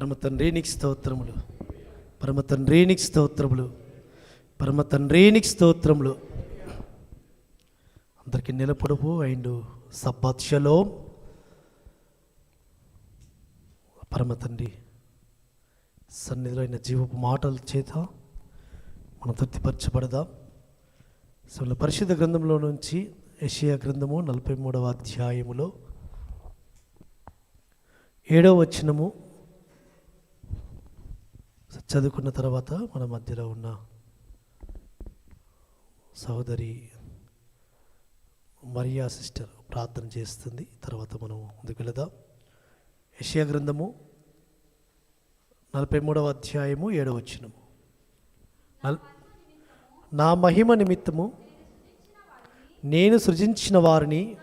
పరమ తండ్రి నీకు స్తోత్రములు. పరమ తండ్రి నీకు స్తోత్రములు. పరమ తండ్రి నీకు స్తోత్రములు. అందరికీ నిలపడుపు అండ్ సబ్బాత్ షలోం. పరమ తండ్రి సన్నిధిలో అయిన జీవపు మాటల చేత మనం తృప్తిపరచబడదాం. సో పరిశుద్ధ గ్రంథంలో నుంచి యెషయా గ్రంథము నలభై మూడవ అధ్యాయములో ఏడవ వచనము చదువుకున్న తర్వాత మన మధ్యలో ఉన్న సహోదరి మరియా సిస్టర్ ప్రార్థన చేస్తుంది. తర్వాత మనం ముందుకు వెళదాం. యెషయా గ్రంథము నలభై మూడవ అధ్యాయము ఏడవ వచ్చినము నల్ నా మహిమ నిమిత్తము నేను సృజించిన వారిని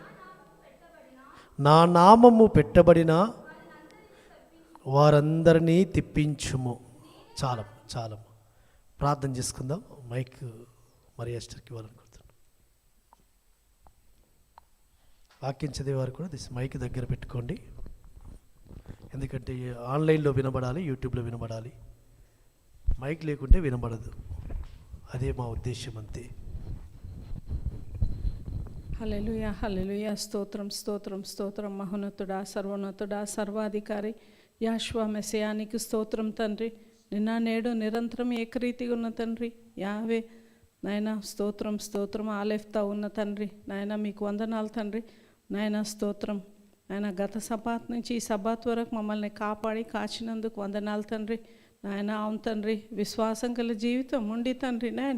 నా నామము పెట్టబడిన వారందరినీ తిప్పించుము. చాలా చాలా ప్రార్థన చేసుకుందాం. మైక్ మరి ఎస్టర్కి ఇవ్వాలనుకుంటున్నాను వాక్యం చదివేవారు కూడా దిస్ మైక్ దగ్గర పెట్టుకోండి. ఎందుకంటే ఆన్లైన్లో వినబడాలి యూట్యూబ్లో వినబడాలి. మైక్ లేకుంటే వినబడదు. అదే మా ఉద్దేశం అంతే. హలెలుయ హలెలుయ స్తోత్రం స్తోత్రం స్తోత్రం. మహోన్నతుడా సర్వోన్నతుడా సర్వాధికారి. యాశ్వా మెసయానికి స్తోత్రం తండ్రి. నిన్న నేడు నిరంతరం ఏకరీతిగా ఉన్న తండ్రి యావే నాయన స్తోత్రం స్తోత్రం ఆలెఫ్తా ఉన్న తండ్రి. నాయన మీకు వందనాలు తండ్రి. నాయన స్తోత్రం. నాయన గత సబాత్ నుంచి ఈ సబాత్ వరకు మమ్మల్ని కాపాడి కాచినందుకు వందనాలు తండ్రి. నాయన అవును తండ్రి. విశ్వాసం గల జీవితం ఉండి తండ్రి. నాయన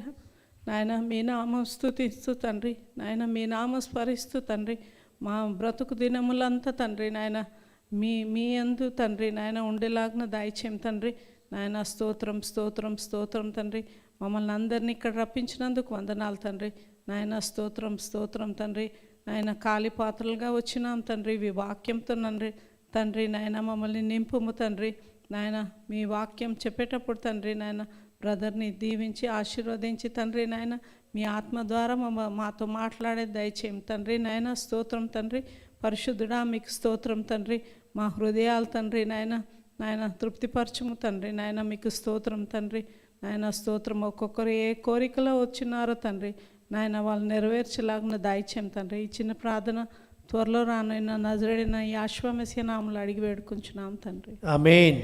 నాయన మీ నామం స్థుతిస్తూ తండ్రి. నాయన మీ నామం స్మరిస్తూ తండ్రి. మా బ్రతుకు దినములంతా తండ్రి. నాయన మీ మీ అందు తండ్రి. నాయన ఉండేలాగిన దాయిచేం తండ్రి. నాయన స్తోత్రం స్తోత్రం స్తోత్రం తండ్రి. మమ్మల్ని అందరినీ ఇక్కడ రప్పించినందుకు వందనాలు తండ్రి. నాయన స్తోత్రం స్తోత్రం తండ్రి. నాయన ఖాళీ పాత్రలుగా వచ్చినాం తండ్రి. ఇవి వాక్యంతో తండ్రి తండ్రి నాయన మమ్మల్ని నింపుము తండ్రి. నాయన మీ వాక్యం చెప్పేటప్పుడు తండ్రి నాయన బ్రదర్ని దీవించి ఆశీర్వదించి తండ్రి నాయన మీ ఆత్మ ద్వారా మమ్మ మాతో మాట్లాడే దయచేయం తండ్రి. నాయన స్తోత్రం తండ్రి. పరిశుద్ధుడా మీకు స్తోత్రం తండ్రి. మా హృదయాలు తండ్రి నాయన నాయన తృప్తిపరచము తండ్రి. నాయన మీకు స్తోత్రం తండ్రి. నాయన స్తోత్రం. ఒక్కొక్కరు ఏ కోరికలో వచ్చినారో తండ్రి. నాయన వాళ్ళు నెరవేర్చలాగిన దయచేయం తండ్రి. ఈ చిన్న ప్రార్థన త్వరలో రానైనా నజరడిన ఈ ఆశ్వమస్య నామలు అడిగి వేడుకుంటున్నాం తండ్రి. ఆమెన్.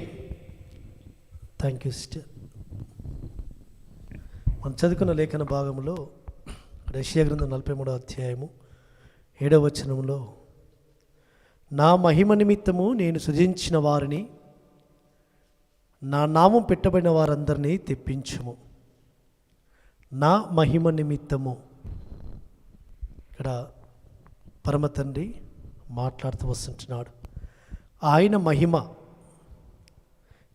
థ్యాంక్ యూ సిస్టర్ మనం చదువుకున్న లేఖన భాగంలో రష్యా గ్రంథం నలభై మూడో అధ్యాయము ఏడవ వచనంలో నా మహిమ నిమిత్తము నేను సృజించిన వారిని నా నామం పెట్టబడిన వారందరినీ తెప్పించుము. నా మహిమ నిమిత్తము. ఇక్కడ పరమతండ్రి మాట్లాడుతూ వస్తుంటున్నాడు. ఆయన మహిమ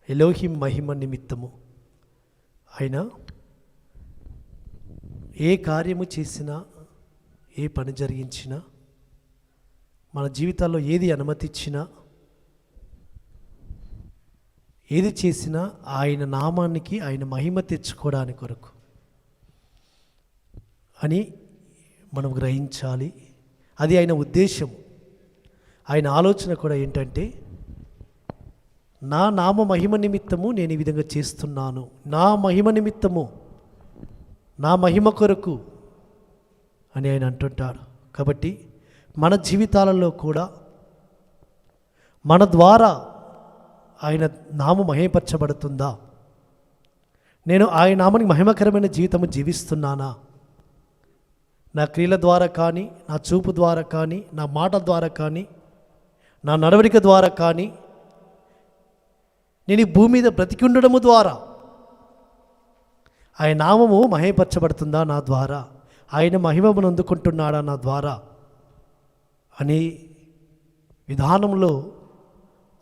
ఎలోహి మహిమ నిమిత్తము. ఆయన ఏ కార్యము చేసినా ఏ పని జరిగించినా మన జీవితాల్లో ఏది అనుమతిచ్చినా ఏది చేసినా ఆయన నామానికి ఆయన మహిమ తెచ్చుకోవడానికి కొరకు అని మనం గ్రహించాలి. అది ఆయన ఉద్దేశం ఆయన ఆలోచన కూడా ఏంటంటే నా నామ మహిమ నిమిత్తము నేను ఈ విధంగా చేస్తున్నాను. నా మహిమ నిమిత్తము నా మహిమ కొరకు అని ఆయన అంటుంటాడు. కాబట్టి మన జీవితాలలో కూడా మన ద్వారా ఆయన నామం మహిమపరచబడుతుందా? నేను ఆయన నామని మహిమకరమైన జీవితము జీవిస్తున్నానా? నా క్రియల ద్వారా కానీ నా చూపు ద్వారా కానీ నా మాట ద్వారా కానీ నా నడవడిక ద్వారా కానీ నేను ఈ భూమి మీద బ్రతికి ఉండడము ద్వారా ఆయన నామము మహిమపరచబడుతుందా నా ద్వారా? ఆయన మహిమను అందుకుంటున్నాడా నా ద్వారా? అనే విధానంలో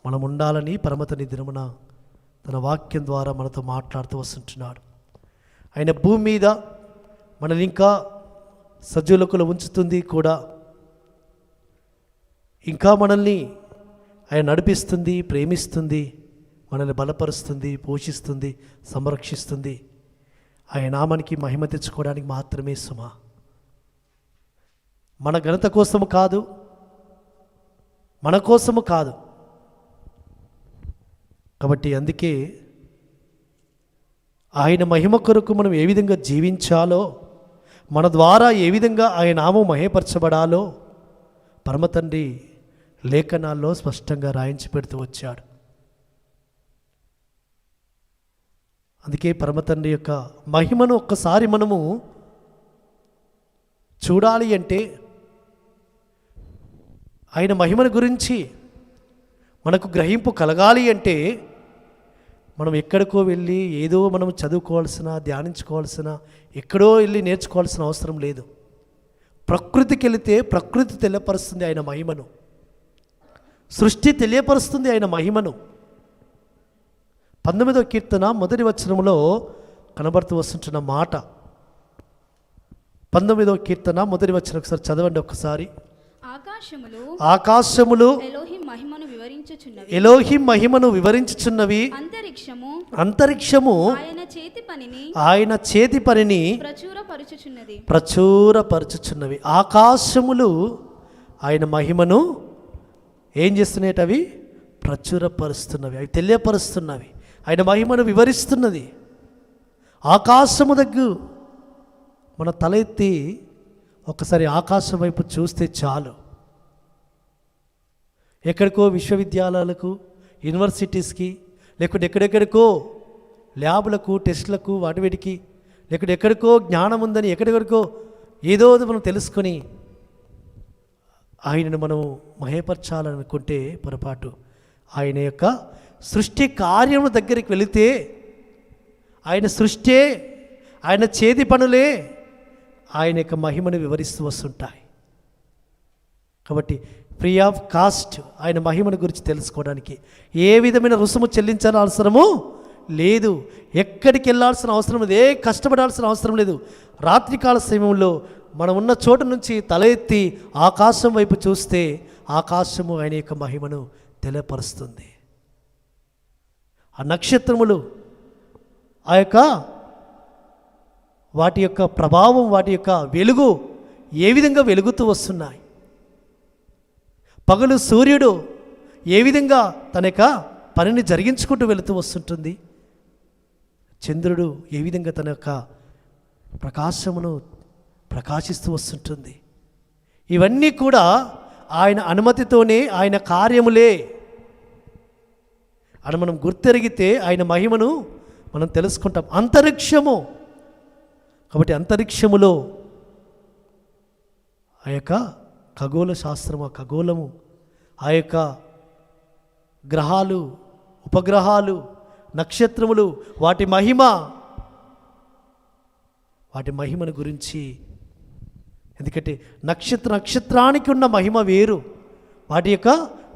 మనం ఉండాలని పరమతని దినమున తన వాక్యం ద్వారా మనతో మాట్లాడుతూ వస్తుంటున్నాడు. ఆయన భూమి మీద మనల్ని ఇంకా సజ్జులకులు ఉంచుతుంది కూడా. ఇంకా మనల్ని ఆయన నడిపిస్తుంది ప్రేమిస్తుంది మనల్ని బలపరుస్తుంది పోషిస్తుంది సంరక్షిస్తుంది. ఆయన నామానికి మహిమ తెచ్చుకోవడానికి మాత్రమే సుమ. మన ఘనత కోసము కాదు మన కోసము కాదు కాబట్టి అందుకే ఆయన మహిమ కొరకు మనం ఏ విధంగా జీవించాలో మన ద్వారా ఏ విధంగా ఆయన నామం మహేపరచబడాలో పరమతండ్రి లేఖనాల్లో స్పష్టంగా రాయించి పెడుతూ వచ్చాడు. అందుకే పరమతండ్రి యొక్క మహిమను ఒక్కసారి మనము చూడాలి అంటే ఆయన మహిమను గురించి మనకు గ్రహింపు కలగాలి అంటే మనం ఎక్కడికో వెళ్ళి ఏదో మనం చదువుకోవాల్సిన ధ్యానించుకోవాల్సిన ఎక్కడో వెళ్ళి నేర్చుకోవాల్సిన అవసరం లేదు. ప్రకృతికి వెళితే ప్రకృతి తెలియపరుస్తుంది ఆయన మహిమను. సృష్టి తెలియపరుస్తుంది ఆయన మహిమను. పంతొమ్మిదవ కీర్తన మొదటి వచనంలో కనబడుతూ వస్తుంటున్న మాట. పంతొమ్మిదవ కీర్తన మొదటి వచనం ఒకసారి చదవండి ఒకసారి. ఆకాశములు ఆకాశములు మహిమను వివరించుచున్నవి. ఎలోహి మహిమను వివరించుచున్నవి. అంతరిక్షము అంతరిక్షము ఆయన చేతి పనిని ఆయన చేతి పనిని ప్రచురపరుచుచున్నది. ప్రచురపరచుచున్నవి. ఆకాశములు ఆయన మహిమను ఏం చేస్తున్నాయి అవి? ప్రచురపరుస్తున్నవి. అవి తెలియపరుస్తున్నవి. ఆయన మహిమను వివరిస్తున్నది. ఆకాశము దగ్గు మన తల ఎత్తి ఒకసారి ఆకాశం వైపు చూస్తే చాలు. ఎక్కడికో విశ్వవిద్యాలయాలకు యూనివర్సిటీస్కి లేకుంటే ఎక్కడెక్కడికో ల్యాబ్లకు టెస్టులకు వాటి వీటికి లేకుంటే ఎక్కడికో జ్ఞానం ఉందని ఎక్కడెక్కడికో ఏదో మనం తెలుసుకొని ఆయనను మనం మహేపరచాలనుకుంటే పొరపాటు. ఆయన యొక్క సృష్టి కార్యము దగ్గరికి వెళితే ఆయన సృష్టే ఆయన చేతి పనులే ఆయన యొక్క మహిమను వివరిస్తూ వస్తుంటాయి. కాబట్టి ఫ్రీ ఆఫ్ కాస్ట్ ఆయన మహిమను గురించి తెలుసుకోవడానికి. ఏ విధమైన రుసుము చెల్లించాల్సిన అవసరము లేదు. ఎక్కడికి వెళ్ళాల్సిన అవసరం లేదు. ఏ కష్టపడాల్సిన అవసరం లేదు. రాత్రికాల సమయంలో మనం ఉన్న చోటు నుంచి తల ఎత్తి ఆకాశం వైపు చూస్తే ఆకాశము ఆయన యొక్క మహిమను తెలియపరుస్తుంది ఆ నక్షత్రములు ఆ యొక్క వాటి యొక్క ప్రభావం వాటి యొక్క వెలుగు ఏ విధంగా వెలుగుతూ వస్తున్నాయి? పగలు సూర్యుడు ఏ విధంగా తన యొక్క పనిని జరిగించుకుంటూ వెళుతూ వస్తుంటుంది? చంద్రుడు ఏ విధంగా తన యొక్క ప్రకాశమును ప్రకాశిస్తూ వస్తుంటుంది? ఇవన్నీ కూడా ఆయన అనుమతితోనే ఆయన కార్యములే. అని మనం గుర్తెరిగితే ఆయన మహిమను మనం తెలుసుకుంటాం. అంతరిక్షము. కాబట్టి అంతరిక్షములో ఆ యొక్క ఖగోళ శాస్త్రము ఆ ఖగోళము ఆ యొక్క గ్రహాలు ఉపగ్రహాలు నక్షత్రములు వాటి మహిమ వాటి మహిమను గురించి ఎందుకంటే నక్షత్ర నక్షత్రానికి ఉన్న మహిమ వేరు వాటి యొక్క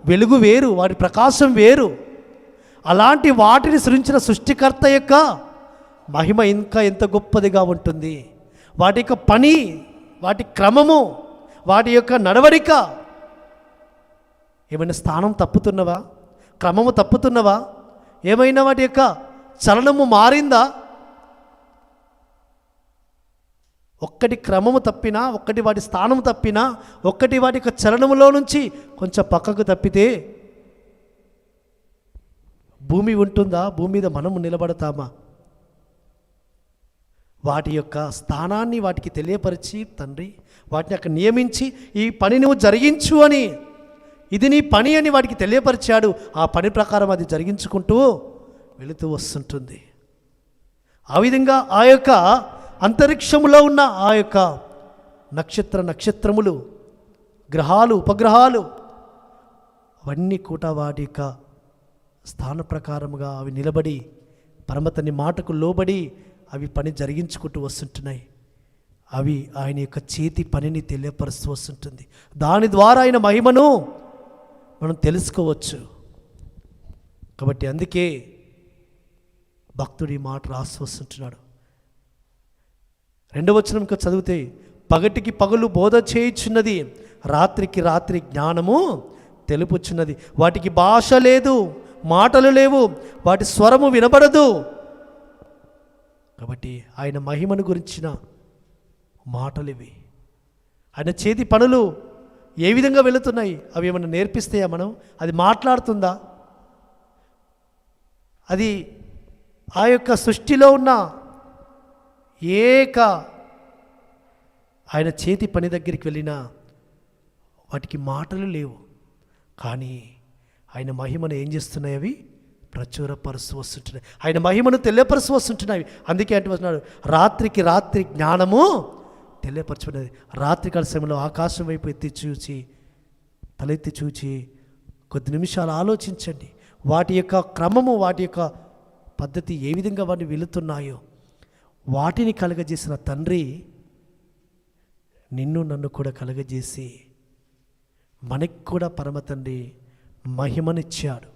వెలుగు వేరు వాటి ప్రకాశం వేరు. అలాంటి వాటిని సృష్టించిన సృష్టికర్త యొక్క మహిమ ఇంకా ఎంత గొప్పదిగా ఉంటుంది. వాటి యొక్క పని వాటి క్రమము వాటి యొక్క నడవడిక. ఏమైనా స్థానం తప్పుతున్నవా? క్రమము తప్పుతున్నవా? ఏమైనా వాటి యొక్క చలనము మారిందా? ఒక్కటి క్రమము తప్పినా ఒక్కటి వాటి స్థానం తప్పినా ఒక్కటి వాటి యొక్క చలనములో నుంచి కొంచెం పక్కకు తప్పితే భూమి ఉంటుందా? భూమి మీద మనము నిలబడతామా? వాటి యొక్క స్థానాన్ని వాటికి తెలియపరిచి తండ్రి వాటిని అక్కడ నియమించి ఈ పని నువ్వు జరిగించు అని. ఇది నీ పని అని వాటికి తెలియపరిచాడు. ఆ పని ప్రకారం అది జరిగించుకుంటూ వెళుతూ వస్తుంటుంది. ఆ విధంగా ఆ యొక్క అంతరిక్షములో ఉన్న ఆ యొక్క నక్షత్ర నక్షత్రములు గ్రహాలు ఉపగ్రహాలు అవన్నీ కూడా వాటి యొక్క స్థాన ప్రకారముగా అవి నిలబడి పరమతని మాటకు లోబడి అవి పని జరిగించుకుంటూ వస్తుంటున్నాయి. అవి ఆయన యొక్క చేతి పనిని తెలియపరుస్తూ వస్తుంటుంది. దాని ద్వారా ఆయన మహిమను మనం తెలుసుకోవచ్చు. కాబట్టి అందుకే భక్తుడు ఈ మాట రాసి వస్తుంటున్నాడు. రెండవ వచనం చదివితే పగటికి పగలు బోధ చేయుచున్నది రాత్రికి రాత్రి జ్ఞానము తెలుపుచున్నది. వాటికి భాష లేదు మాటలు లేవు వాటి స్వరము వినబడదు కాబట్టి ఆయన మహిమను గురించిన మాటలు ఇవి ఆయన చేతి పనులు ఏ విధంగా వెళుతున్నాయి? అవి ఏమైనా నేర్పిస్తాయా మనం? అది మాట్లాడుతుందా? అది ఆ యొక్క సృష్టిలో ఉన్న ఏక ఆయన చేతి పని దగ్గరికి వెళ్ళినా వాటికి మాటలు లేవు. కానీ ఆయన మహిమను ఏం చేస్తున్నాయి అవి? ప్రచురపరుస్తూ వస్తుంటున్నాయి ఆయన మహిమను తెలియపరుస్తూ వస్తుంటున్నాయి అందుకే అంటే వస్తున్నాడు రాత్రికి రాత్రి జ్ఞానము తెలియపరచుకున్నది. రాత్రికాల సమయంలో ఆకాశం వైపు ఎత్తి చూచి తలెత్తి చూచి కొద్ది నిమిషాలు ఆలోచించండి. వాటి యొక్క క్రమము వాటి యొక్క పద్ధతి ఏ విధంగా వాటిని వెళుతున్నాయో. వాటిని కలగజేసిన తండ్రి నిన్ను నన్ను కూడా కలగజేసి మనకి కూడా పరమ తండ్రి మహిమనిచ్చాడు.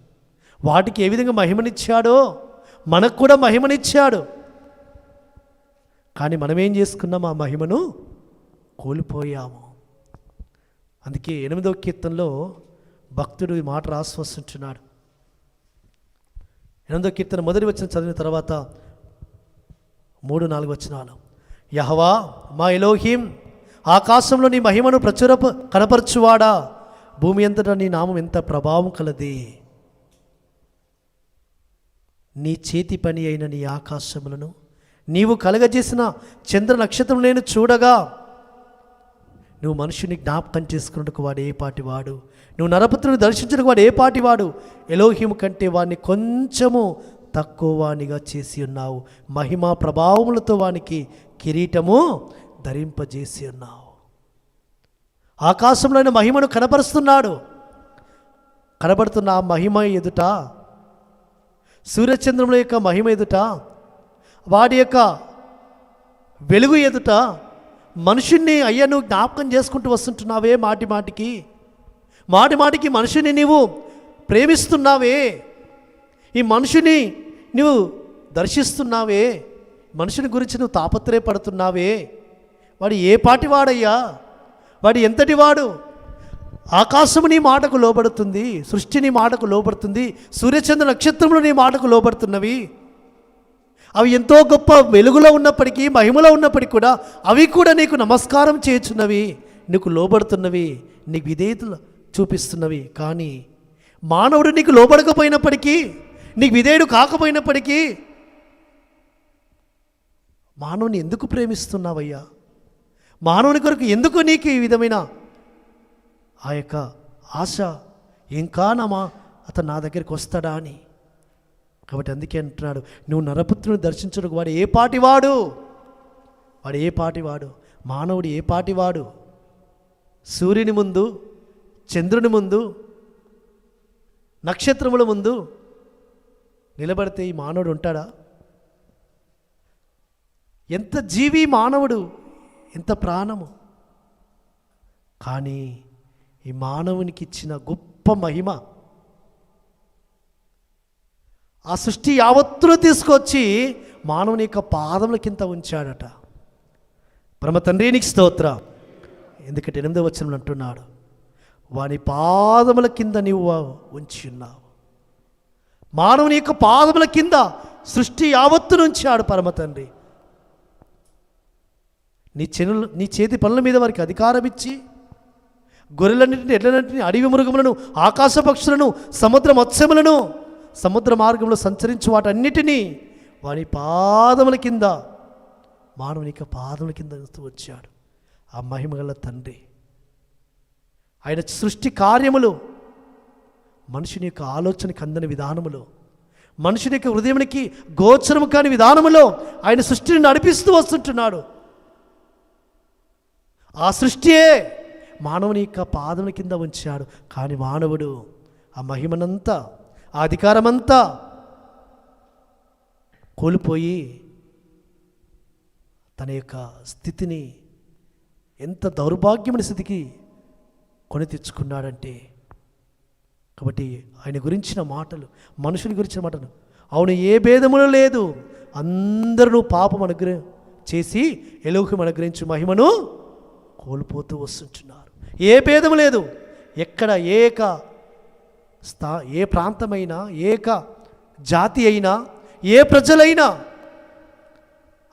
వాటికి ఏ విధంగా మహిమనిచ్చాడో మనకు కూడా మహిమనిచ్చాడు. కానీ మనం ఏం చేసుకున్నాం? ఆ మహిమను కోల్పోయాము. అందుకే ఎనిమిదవ కీర్తనలో భక్తుడు ఈ మాట రాసి ఎనిమిదో కీర్తన మొదటి వచ్చిన చదివిన తర్వాత మూడు నాలుగు వచనాలు. యహవా మా ఎలోహిం ఆకాశంలో నీ మహిమను ప్రచుర కనపరచువాడా? భూమి అంతటా నీ నామం ఎంత ప్రభావం కలది? నీ చేతి పని అయిన నీ ఆకాశములను నీవు కలగజేసిన చంద్ర నక్షత్రం నేను చూడగా నువ్వు మనుషుని జ్ఞాపకం చేసుకున్నట్టుకు వాడు ఏ పాటి వాడు? నువ్వు నరపుత్రుని దర్శించడానికి వాడు ఏ పాటి వాడు? ఎలోహిము కంటే వాడిని కొంచెము తక్కువ వానిగా చేసి ఉన్నావు. మహిమా ప్రభావములతో వానికి కిరీటము ధరింపజేసి ఉన్నావు. ఆకాశంలోని మహిమను కనపరుస్తున్నాడు. కనబడుతున్న ఆ మహిమ ఎదుట సూర్యచంద్రముల యొక్క మహిమ ఎదుట వాడి యొక్క వెలుగు ఎదుట మనుషుణ్ణి అయ్యా నువ్వు జ్ఞాపకం చేసుకుంటూ వస్తుంటున్నావే మాటి మాటికి. మాటి మాటికి మనుషుని నీవు ప్రేమిస్తున్నావే. ఈ మనుషుని నువ్వు దర్శిస్తున్నావే. మనుషుని గురించి నువ్వు తాపత్రయపడుతున్నావే. వాడు ఏ పాటి వాడయ్యా వాడు ఎంతటి వాడు? ఆకాశము నీ మాటకు లోబడుతుంది సృష్టి నీ మాటకు లోబడుతుంది సూర్యచంద్ర నక్షత్రములు నీ మాటకు లోబడుతున్నవి. అవి ఎంతో గొప్ప వెలుగులో ఉన్నప్పటికీ మహిమలో ఉన్నప్పటికీ కూడా అవి కూడా నీకు నమస్కారం చేయుచున్నవి. నీకు లోబడుతున్నవి నీకు విధేయతలు చూపిస్తున్నవి. కానీ మానవుడు నీకు లోబడకపోయినప్పటికీ నీకు విధేయుడు కాకపోయినప్పటికీ మానవుని ఎందుకు ప్రేమిస్తున్నావయ్యా? మానవుని కొరకు ఎందుకు నీకు ఈ విధమైన ఆ యొక్క ఆశ ఇంకానమా అతను నా దగ్గరికి వస్తాడా అని. కాబట్టి అందుకే అంటున్నాడు నువ్వు నరపుత్రుని దర్శించడానికి వాడు ఏ పాటివాడు? వాడు ఏ పాటివాడు? మానవుడు ఏ పాటివాడు? సూర్యుని ముందు చంద్రుని ముందు నక్షత్రముల ముందు నిలబడితే ఈ మానవుడు ఉంటాడా? ఎంత జీవి మానవుడు ఎంత ప్రాణము? కానీ ఈ మానవునికి ఇచ్చిన గొప్ప మహిమ. ఆ సృష్టి యావత్తును తీసుకొచ్చి మానవుని యొక్క పాదముల కింద ఉంచాడట. పరమ తండ్రి నీకు స్తోత్ర. ఎందుకంటే ఎనిమిదో వచనం అంటున్నాడు వాని పాదముల కింద నీవు ఉంచి ఉన్నావు. మానవుని యొక్క పాదముల కింద సృష్టి యావత్తును ఉంచాడు పరమ తండ్రి. నీ చెనులు నీ చేతి పనుల మీద వారికి అధికారం ఇచ్చి గొర్రెలన్నింటిని ఎడ్లన్నింటిని అడవి మృగములను ఆకాశ పక్షులను సముద్ర మత్స్యములను సముద్ర మార్గంలో సంచరించు వాటన్నిటినీ వాని పాదముల కింద మానవుని యొక్క పాదముల కింద వచ్చాడు. ఆ మహిమగల తండ్రి. ఆయన సృష్టి కార్యములు మనుషుని యొక్క ఆలోచనకి అందని విధానములో మనుషుని యొక్క హృదయమునికి గోచరము కాని విధానములో ఆయన సృష్టిని నడిపిస్తూ వస్తుంటున్నాడు. ఆ సృష్టియే మానవుని యొక్క పాదముల కింద ఉంచాడు. కానీ మానవుడు ఆ మహిమనంతా ఆ అధికారమంతా కోల్పోయి తన యొక్క స్థితిని ఎంత దౌర్భాగ్యమైన స్థితికి కొని తెచ్చుకున్నాడంటే కాబట్టి ఆయన గురించిన మాటలు మనుషుని గురించిన మాటలు అవును ఏ భేదములు లేదు. అందరూ పాపం అనుగ్రహం చేసి ఎలోహం అనుగ్రహించు మహిమను కోల్పోతూ వస్తుంటున్నారు. ఏ భేదం లేదు. ఎక్కడ ఏక స్థా ఏ ప్రాంతమైనా ఏక జాతి అయినా ఏ ప్రజలైనా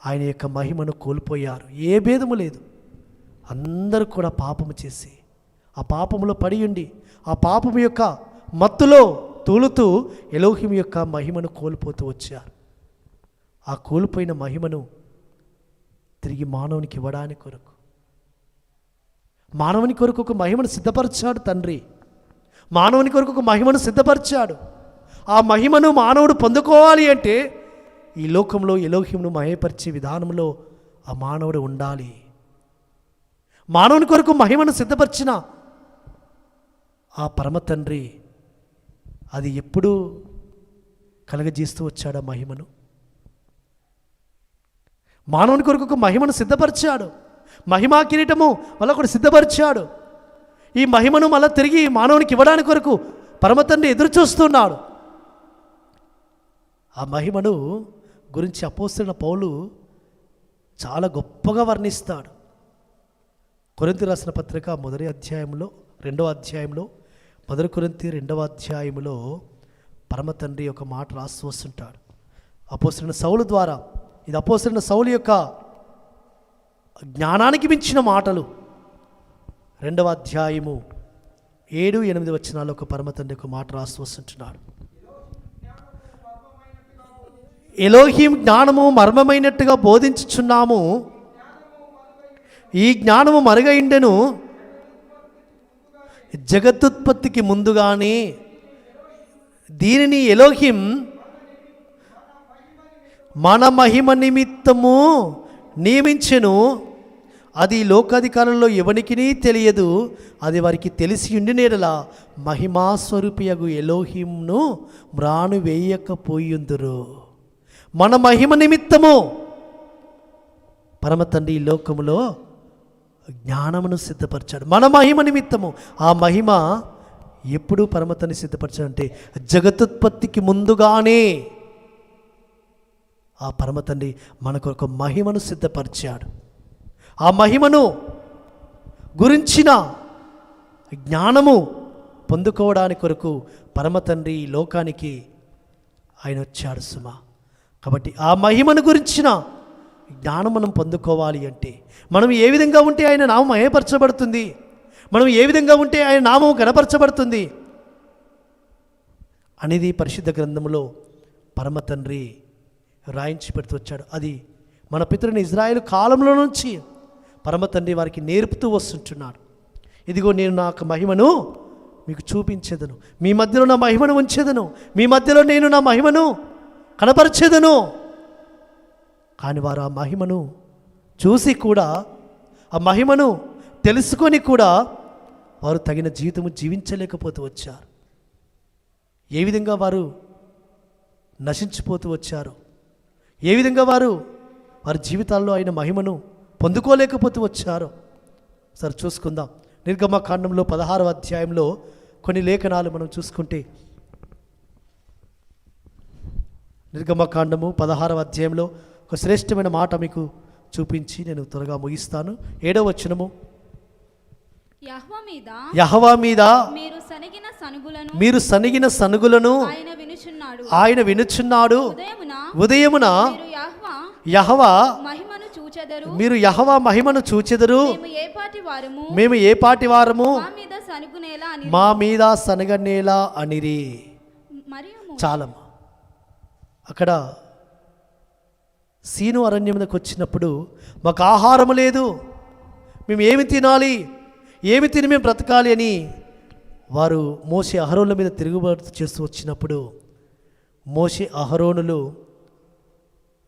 ఆయన యొక్క మహిమను కోల్పోయారు. ఏ భేదము లేదు. అందరూ కూడా పాపము చేసి ఆ పాపములో పడి ఉండి ఆ పాపము యొక్క మత్తులో తూలుతూ ఎలోహిం యొక్క మహిమను కోల్పోతూ వచ్చారు. ఆ కోల్పోయిన మహిమను తిరిగి మానవునికి ఇవ్వడానికి కొరకు మానవుని కొరకు ఒక మహిమను సిద్ధపరిచాడు తండ్రి. మానవుని కొరకు ఒక మహిమను సిద్ధపరిచాడు. ఆ మహిమను మానవుడు పొందుకోవాలి అంటే ఈ లోకంలో ఎలోహింను మహేపరిచే విధానంలో ఆ మానవుడు ఉండాలి. మానవుని కొరకు మహిమను సిద్ధపరిచిన ఆ పరమ తండ్రి అది ఎప్పుడు కలగజేస్తూ వచ్చాడు ఆ మహిమను. మానవుని కొరకు ఒక మహిమను సిద్ధపరిచాడు. మహిమా కిరీటము మళ్ళీ ఒకటి సిద్ధపరిచాడు. ఈ మహిమను మళ్ళీ తిరిగి మానవునికి ఇవ్వడానికి కొరకు పరమతండ్రి ఎదురు చూస్తున్నాడు. ఆ మహిమను గురించి అపోస్తున్న పౌలు చాలా గొప్పగా వర్ణిస్తాడు. కొరింతి రాసిన పత్రిక మొదటి అధ్యాయంలో రెండవ అధ్యాయంలో మొదటి కొరింతి రెండవ అధ్యాయంలో పరమతండ్రి యొక్క ఒక మాట రాసి వస్తుంటాడు. అపోసిన సౌలు ద్వారా ఇది అపోసిన సౌలు యొక్క జ్ఞానానికి మించిన మాటలు. రెండవ అధ్యాయము ఏడు ఎనిమిది వచనాల్లో ఒక పరమతండ్రి ఒక మాట రాస్తూ వస్తుంటున్నాడు. ఎలోహీం జ్ఞానము మర్మమైనట్టుగా బోధించుచున్నాము. ఈ జ్ఞానము మరుగైండెను జగత్తుత్పత్తికి ముందుగానే దీనిని ఎలోహిం మన మహిమ నిమిత్తము నియమించెను. అది లోకాధికారంలో ఎవనికినీ తెలియదు. అది వారికి తెలిసి ఉండి నేడలా మహిమాస్వరూపియగు ఎలోహింను మ్రాను వేయకపోయిందురు మన మహిమ నిమిత్తము పరమ తండ్రి లోకములో జ్ఞానమును సిద్ధపరిచాడు. మన మహిమ నిమిత్తము ఆ మహిమ ఎప్పుడు పరమతని సిద్ధపరచాడంటే జగతుత్పత్తికి ముందుగానే ఆ పరమ తండ్రి మనకు ఒక మహిమను సిద్ధపరిచాడు. ఆ మహిమను గురించిన జ్ఞానము పొందుకోవడానికి కొరకు పరమ తండ్రి ఈ లోకానికి ఆయన వచ్చాడు సుమ. కాబట్టి ఆ మహిమను గురించిన జ్ఞానం మనం పొందుకోవాలి అంటే మనం ఏ విధంగా ఉంటే ఆయన నామం మహేపరచబడుతుంది మనం ఏ విధంగా ఉంటే ఆయన నామం గణపరచబడుతుంది అనేది పరిశుద్ధ గ్రంథంలో పరమ తండ్రి రాయించి పెడుతూ వచ్చాడు. అది మన పితరుని ఇజ్రాయేల్ కాలంలో నుంచి పరమ తండ్రి వారికి నేర్పుతూ వస్తుంటున్నాడు. ఇదిగో నేను నాకు మహిమను మీకు చూపించేదను. మీ మధ్యలో నా మహిమను ఉంచేదను. మీ మధ్యలో నేను నా మహిమను కనపరిచేదను. కానీ వారు ఆ మహిమను చూసి కూడా ఆ మహిమను తెలుసుకొని కూడా వారు తగిన జీవితము జీవించలేకపోతూ వచ్చారు. ఏ విధంగా వారు నశించిపోతూ వచ్చారు? ఏ విధంగా వారు వారి జీవితాల్లో అయిన మహిమను పొందుకోలేకపోతూ వచ్చారు? సరే చూసుకుందాం. నిర్గమకాండంలో పదహారవ అధ్యాయంలో కొన్ని లేఖనాలు మనం చూసుకుంటే. నిర్గమకాండము పదహారవ అధ్యాయంలో ఒక శ్రేష్టమైన మాట మీకు చూపించి నేను త్వరగా ముగిస్తాను. ఏడవ వచనము. యహ్వ మీద మీరు సనిగిన సనుగులను ఆయన ఆయన వినుచున్నాడు. ఉదయమున యహ్వ మహిమను చూచెదరు. మీరు యహవా మహిమను చూచెదరు. మేము ఏ పాటి వారము? మేము ఏ పాటి వారము? మా మీద సనుగునేలా అనిరి. చాలమ్మ. అక్కడ సీను అరణ్యం మీదకి వచ్చినప్పుడు మాకు ఆహారం లేదు. మేము ఏమి తినాలి? ఏమి తిని మేము బ్రతకాలి అని వారు మోసే అహరోన్ల మీద తిరుగుబాటు చేస్తూ వచ్చినప్పుడు మోసే అహరోనులు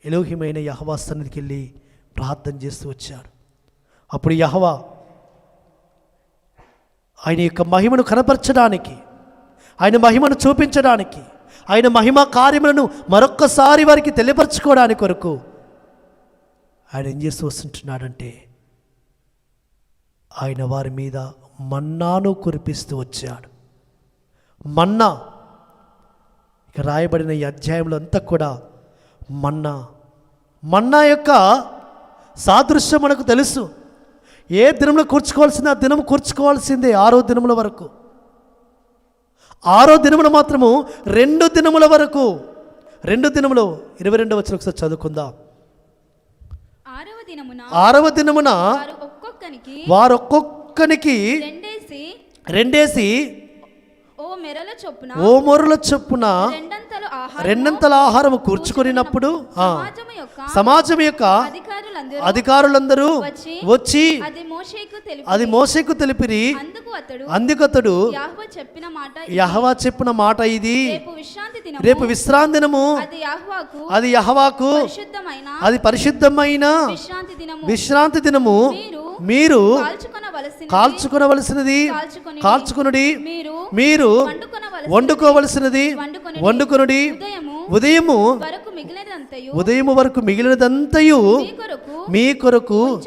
ఎలోహిమైన యహవా సన్నిధికి వెళ్ళి ప్రార్థన చేస్తూ వచ్చాడు. అప్పుడు యహవా ఆయన యొక్క మహిమను కనపరచడానికి ఆయన మహిమను చూపించడానికి ఆయన మహిమ కార్యములను మరొక్కసారి వారికి తెలియపరచుకోవడానికి కొరకు ఆయన ఏం చేస్తూ వస్తుంటున్నాడంటే ఆయన వారి మీద మన్నాను కురిపిస్తూ వచ్చాడు. మన్నా ఇక రాయబడిన ఈ అధ్యాయంలో అంతా కూడా మన్నా మన్నా యొక్క సాదృశ్యం మనకు తెలుసు. ఏ దినంలో కూర్చుకోవాల్సిందో ఆ దినం కూర్చుకోవాల్సిందే ఆరో దినముల వరకు. ఆరో దినమున మాత్రము రెండు దినముల వరకు. రెండు దినములు ఇరవై రెండవ వచ్చిన ఒకసారి చదువుకుందాం. ఆరవ దినమున వారొక్కొక్కనికి రెండేసి రెండేసి ఓ మెరల చొప్పున ఓ మొరుల చొప్పున రెండంతలు ఆహారం కూర్చుకొనినప్పుడు సమాజం యొక్క అధికారులందరూ వచ్చి అది మోసేకు తెలిపిరి. అందుకు అతడు అందుకతడు యాహ్వ చెప్పిన మాట యహవా చెప్పిన మాట ఇది. రేపు విశ్రాంతి దినము అది యాహ్వాకు అది పరిశుద్ధమైన అది పరిశుద్ధమైన విశ్రాంతి దినము. విశ్రాంతి దినము మీరు మీరు కాల్చుకొనవలసిన కాల్చుకొనవలసినది కాల్చుకొని కాల్చుకొనుడి మీరు వండుకోవలసినది వండుకొనుడి. ఉదయము ఉదయము వరకు మిగిలినంతయు ఉదయం వరకు మిగిలినదంతయు మీ కొరకు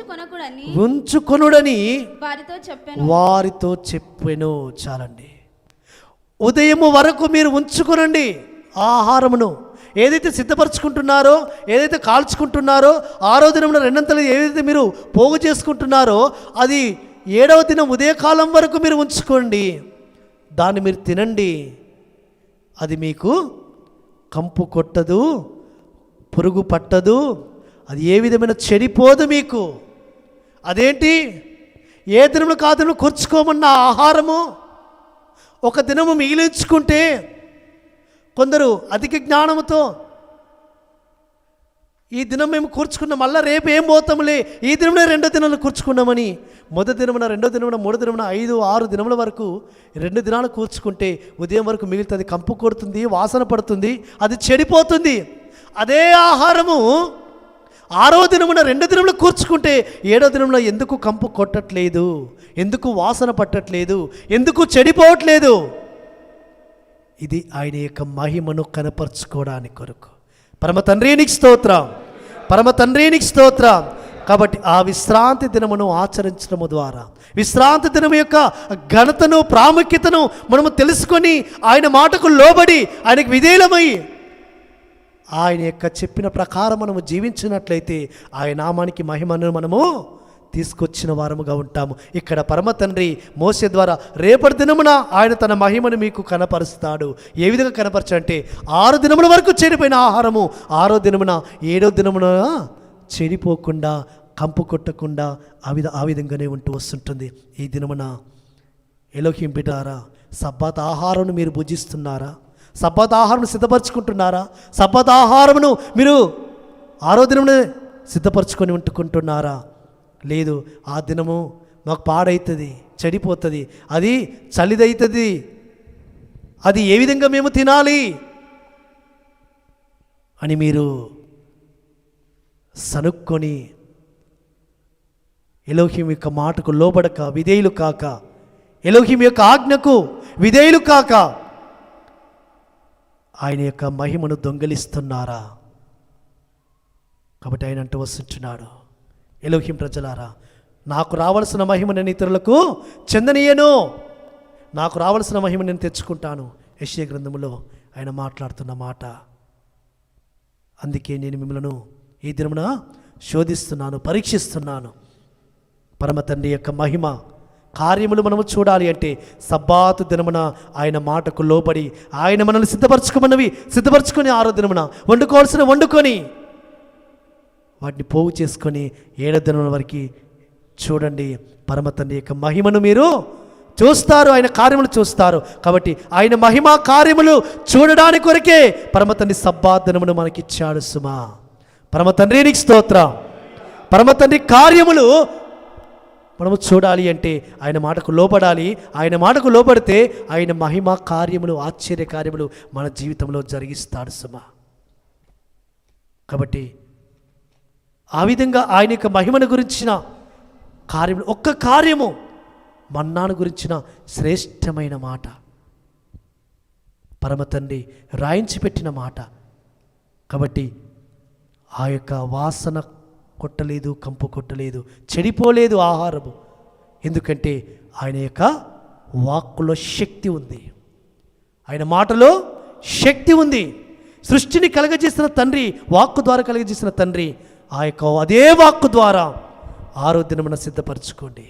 ఉంచుకొనుడని వారితో చెప్పాను. వారితో చెప్పెను. చాలండి. ఉదయము వరకు మీరు ఉంచుకొనండి ఆహారమును. ఏదైతే సిద్ధపరచుకుంటున్నారో ఏదైతే కాల్చుకుంటున్నారో ఆరో దినమున రెండంతలు ఏదైతే మీరు పోగు చేసుకుంటున్నారో అది ఏడవ దినం ఉదయకాలం వరకు మీరు ఉంచుకోండి. దాన్ని మీరు తినండి. అది మీకు కంపు కొట్టదు పురుగు పట్టదు అది ఏ విధమైన చెడిపోదు మీకు. అదేంటి? ఏ దినములు కాదు కూర్చుకోమన్న ఆహారము. ఒక దినము మిగిలించుకుంటే కొందరు అధిక జ్ఞానముతో ఈ దినం మేము కూర్చుకున్నాం. మళ్ళీ రేపు ఏం పోతాములే? ఈ దినమునే రెండో దినాలు కూర్చుకున్నామని మొదటి దినమున రెండో దినమున మూడో దినమున ఐదు ఆరు దినముల వరకు రెండు దినాలు కూర్చుకుంటే ఉదయం వరకు మిగులుతుంది కంపు కొడుతుంది వాసన పడుతుంది అది చెడిపోతుంది. అదే ఆహారము ఆరో దినమున రెండు దినములు కూర్చుకుంటే ఏడో దినమున ఎందుకు కంపు కొట్టట్లేదు? ఎందుకు వాసన పట్టట్లేదు? ఎందుకు చెడిపోవట్లేదు? ఇది ఆయన యొక్క మహిమను కనపరుచుకోవడానికి కొరకు. పరమ తండ్రినికి స్తోత్రం. పరమ తండ్రినికి స్తోత్రం. కాబట్టి ఆ విశ్రాంతి దినమును ఆచరించడము ద్వారా విశ్రాంతి దినం యొక్క ఘనతను ప్రాముఖ్యతను మనము తెలుసుకొని ఆయన మాటకు లోబడి ఆయనకు విధేయమై ఆయన యొక్క చెప్పిన ప్రకారం మనము జీవించినట్లయితే ఆయన నామానికి మహిమను మనము తీసుకొచ్చిన వారముగా ఉంటాము. ఇక్కడ పరమ తండ్రి మోసే ద్వారా రేపటి దినమున ఆయన తన మహిమను మీకు కనపరుస్తాడు. ఏ విధంగా కనపరచంటే ఆరు దినముల వరకు చెడిపోయిన ఆహారము ఆరో దినమున ఏడో దినమున చెడిపోకుండా కంపు కొట్టకుండా ఆ విధ ఆ విధంగానే ఉంటూ వస్తుంటుంది. ఈ దినమున ఎలోహిం బిడ్డారా సబ్బాత్ ఆహారం మీరు భుజిస్తున్నారా? సబ్బాత్ ఆహారం సిద్ధపరచుకుంటున్నారా? సబ్బాత్ ఆహారమును మీరు ఆరో దినమునే సిద్ధపరచుకొని ఉంటుకుంటున్నారా? లేదు ఆ దినము మాకు పాడవుతుంది చెడిపోతుంది అది చలిదవుతుంది అది ఏ విధంగా మేము తినాలి? అని మీరు సనుక్కొని ఎలోహిం యొక్క మాటకు లోబడక విధేయులు కాక ఎలోహిం యొక్క ఆజ్ఞకు విధేయులు కాక ఆయన యొక్క మహిమను దొంగిలిస్తున్నారా? కాబట్టి ఆయన అంటూ వస్తుంటున్నాడు. ఎలోహిం ప్రజలారా నాకు రావలసిన మహిమ నేను ఇతరులకు చెందనీయను. నాకు రావలసిన మహిమ నేను తెచ్చుకుంటాను. యశ్య గ్రంథములో ఆయన మాట్లాడుతున్న మాట. అందుకే నేను మిమ్మలను ఈ దినమున శోధిస్తున్నాను పరీక్షిస్తున్నాను. పరమ తండ్రి యొక్క మహిమ కార్యములు మనము చూడాలి అంటే సబ్బాతు దినమున ఆయన మాటకు లోబడి ఆయన మనల్ని సిద్ధపరచుకోమన్నవి సిద్ధపరచుకొని ఆరో దినమున వండుకోవాల్సిన వండుకొని వాటిని పోగు చేసుకొని ఏడదిన వరకు చూడండి పరమ తండ్రి యొక్క మహిమను మీరు చూస్తారు ఆయన కార్యములు చూస్తారు. కాబట్టి ఆయన మహిమ కార్యములు చూడడానికి కొరకే పరమ తండ్రి సబ్బా మనకిచ్చాడు సుమా. పరమ తండ్రి నీకు స్తోత్రం. పరమ తండ్రి కార్యములు మనము చూడాలి అంటే ఆయన మాటకు లోపడాలి. ఆయన మాటకు లోపడితే ఆయన మహిమ కార్యములు ఆశ్చర్య కార్యములు మన జీవితంలో జరిగిస్తాడు సుమా. కాబట్టి ఆ విధంగా ఆయన యొక్క మహిమను గురించిన కార్యము ఒక్క కార్యము మన్నాను గురించిన శ్రేష్టమైన మాట. పరమ తండ్రి రాయించి పెట్టిన మాట. కాబట్టి ఆ యొక్క వాసన కొట్టలేదు కంపు కొట్టలేదు చెడిపోలేదు ఆహారము. ఎందుకంటే ఆయన యొక్క వాక్కులో శక్తి ఉంది. ఆయన మాటలో శక్తి ఉంది. సృష్టిని కలగజేసిన తండ్రి వాక్కు ద్వారా కలగజేసిన తండ్రి ఆ యొక్క అదే వాక్కు ద్వారా ఆరో దినమున సిద్ధపరచుకోండి.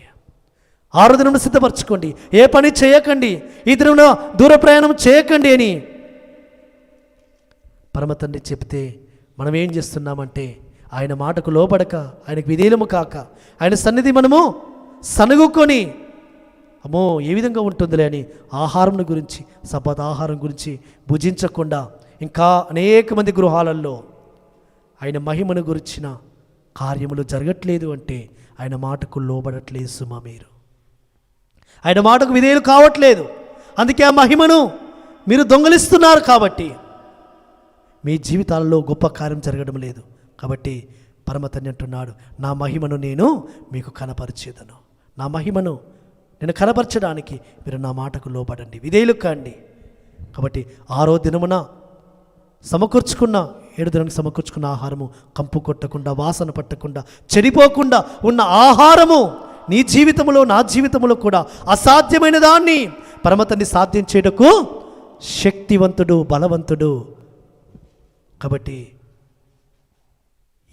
ఆరో దినమున సిద్ధపరచుకోండి. ఏ పని చేయకండి. ఈ దినమున దూర ప్రయాణం చేయకండి అని పరమతండ్రి చెప్తే మనం ఏం చేస్తున్నామంటే ఆయన మాటకు లోపడక ఆయనకు విధేయము కాక ఆయన సన్నిధి మనము సనుగుకొని అమ్మో ఏ విధంగా ఉంటుందిలే అని ఆహారం గురించి సబ్బత్ ఆహారం గురించి భుజించకుండా ఇంకా అనేక మంది గృహాలలో ఆయన మహిమను గురించిన కార్యములు జరగట్లేదు అంటే ఆయన మాటకు లోబడట్లేదు సుమ మీరు. ఆయన మాటకు విధేయులు కావట్లేదు. అందుకే ఆ మహిమను మీరు దొంగలిస్తున్నారు కాబట్టి మీ జీవితాలలో గొప్ప కార్యం జరగడం లేదు. కాబట్టి పరమతన్ని అంటున్నాడు నా మహిమను నేను మీకు కనపరిచేదను. నా మహిమను నేను కనపరచడానికి మీరు నా మాటకు లోబడండి విధేయులు కాండి. కాబట్టి ఆరో దినమున సమకూర్చుకున్న ఏడుదలను సమకూర్చుకున్న ఆహారము కంపు కొట్టకుండా వాసన పట్టకుండా చెడిపోకుండా ఉన్న ఆహారము నీ జీవితంలో నా జీవితంలో కూడా అసాధ్యమైన దాన్ని పరమతన్ని సాధించేటకు శక్తివంతుడు బలవంతుడు. కాబట్టి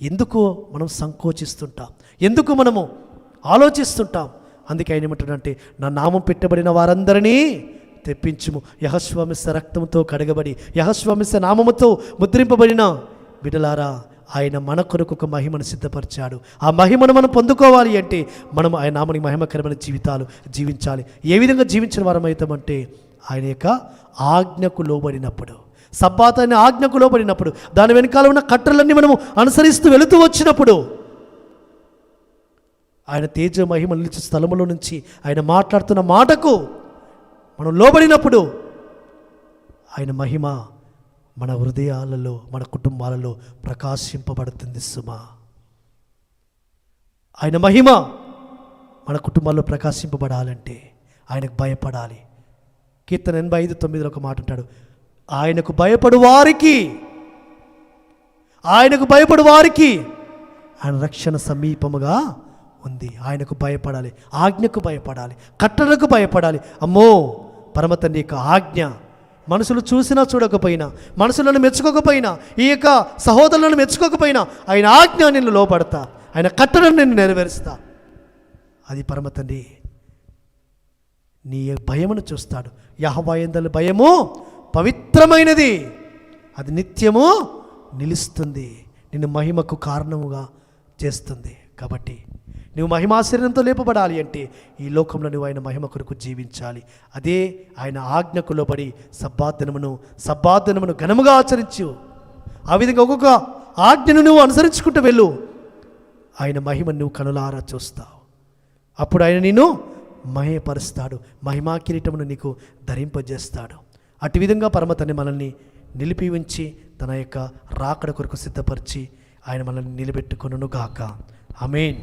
ఎందుకు మనం సంకోచిస్తుంటాం? ఎందుకు మనము ఆలోచిస్తుంటాం? అందుకే ఆయన ఏమంటాడంటే నా నామం పెట్టబడిన వారందరినీ తెప్పించుము. యహస్వామిస రక్తంతో కడగబడి యహస్వామిస నామముతో ముద్రింపబడిన బిడలారా ఆయన మన కొరకు ఒక మహిమను సిద్ధపరిచాడు. ఆ మహిమను మనం పొందుకోవాలి అంటే మనం ఆయన నామని మహిమకరమైన జీవితాలు జీవించాలి. ఏ విధంగా జీవించిన వారం అవుతామంటే ఆయన యొక్క ఆజ్ఞకు లోబడినప్పుడు సబ్బాత్ అనే ఆజ్ఞకు లోబడినప్పుడు దాని వెనకాల ఉన్న కట్టలన్నీ మనము అనుసరిస్తూ వెళుతూ వచ్చినప్పుడు ఆయన తేజ మహిమ నిలిచిన స్థలములో నుంచి ఆయన మాట్లాడుతున్న మాటకు మనం లోబడినప్పుడు ఆయన మహిమ మన హృదయాలలో మన కుటుంబాలలో ప్రకాశింపబడుతుంది సుమా. ఆయన మహిమ మన కుటుంబాల్లో ప్రకాశింపబడాలంటే ఆయనకు భయపడాలి. కీర్తన ఎనభై ఐదు తొమ్మిదిలో ఒక మాట అంటాడు ఆయనకు భయపడు వారికి ఆయనకు భయపడు వారికి ఆయన రక్షణ సమీపముగా ఉంది. ఆయనకు భయపడాలి ఆజ్ఞకు భయపడాలి కట్టడకు భయపడాలి. అమ్మో పరమతండ్రి యొక్క ఆజ్ఞ. మనుషులు చూసినా చూడకపోయినా మనుషులను మెచ్చుకోకపోయినా ఈ యొక్క సహోదరులను మెచ్చుకోకపోయినా ఆయన ఆజ్ఞ నిన్ను లోపడతా ఆయన కట్టడం నిన్ను నెరవేరుస్తా. అది పరమతండ్రి నీ భయమును చూస్తాడు. యహవాయందల భయము? పవిత్రమైనది. అది నిత్యము నిలుస్తుంది. నిన్ను మహిమకు కారణముగా చేస్తుంది. కాబట్టి నువ్వు మహిమాశరీరంతో లేపబడాలి అంటే ఈ లోకంలో నువ్వు ఆయన మహిమ కొరకు జీవించాలి. అదే ఆయన ఆజ్ఞకు లోబడి సబ్బాదినమును సబ్బాదినమును ఘనముగా ఆచరించు. ఆ విధంగా ఒక్కొక్క ఆజ్ఞను నువ్వు అనుసరించుకుంటూ వెళ్ళు. ఆయన మహిమ నువ్వు కనులారా చూస్తావు. అప్పుడు ఆయన నిన్ను మహిమపరుస్తాడు. మహిమా కిరీటమును నీకు ధరింపజేస్తాడు. అటు విధంగా పరమతని మనల్ని నిలిపి ఉంచి తన యొక్క రాకడ కొరకు సిద్ధపరిచి ఆయన మనల్ని నిలబెట్టుకొనుగాక అమీన్